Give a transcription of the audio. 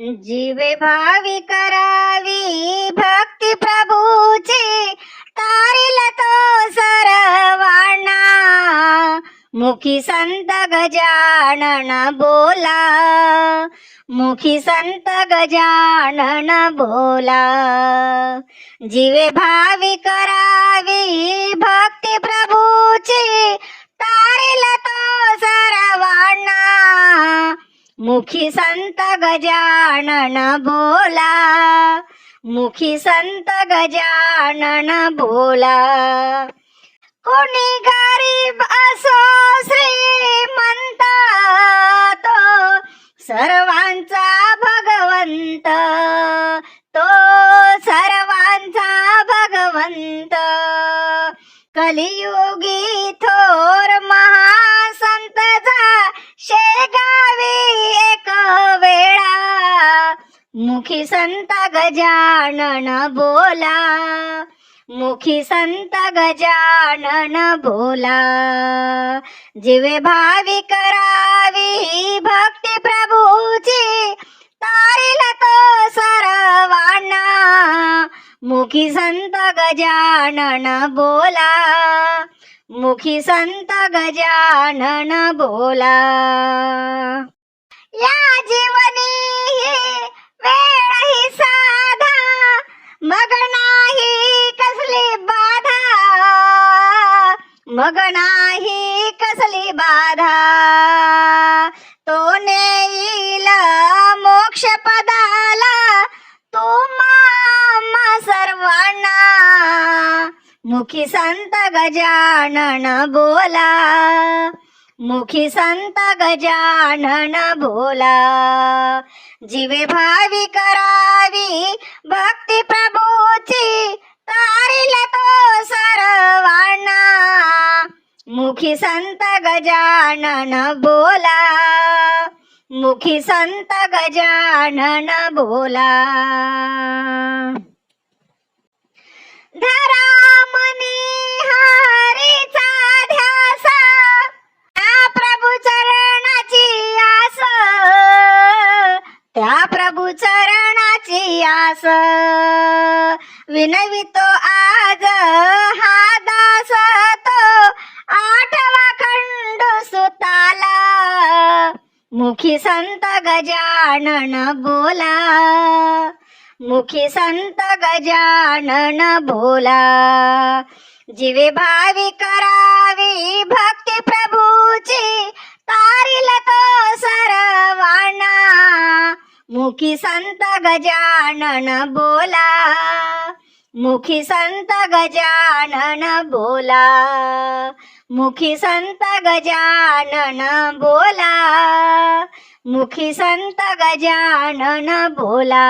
जीवे भावी करावी, भक्ती प्रभूची तारिल तो सरवाणा। मुखी संत गजानन बोला, मुखी संत गजानन बोला। जीवे भावी करावी, भक्ती प्रभूची तारिल तो मुखी संत गजानन बोला. मुखी संत गजानन बोला. कोणी गरीब असो श्रीमंत तो सर्वांचा भगवंत तो सर्वांचा भगवंत. कलियुगी थो संत गजानन बोला, मुखी संत गजानन बोला, जीवे भावी करावी भक्ती प्रभूची तो सरवाना, मुखी संत गजानन बोला, मुखी संत गजानन बोला। या मग नाही कसली बाधा? तो नेईल मोक्ष पदाला तुम्हा सर्वांना. मुखी संत गजानन बोला, मुखी संत गजानन बोला. जीवे भावी करावी, भक्ती प्रभूची मुखी संत गजानन बोला. मुखी संत गजानन बोला. धरा मनी हरीचा ध्यासा त्या प्रभू चरणाची आस. त्या प्रभू चरणाची आस. विनवितो आज हा दास. मुखी संत गजानन बोला। मुखी संत गजानन बोला। जीवे भावी करावी भक्ती प्रभूची तारिल तो सरवाना। मुखी संत गजानन बोला। मुखी संत गजानन बोला। मुखी संत गजानन बोला। मुखी संत गजानन बोला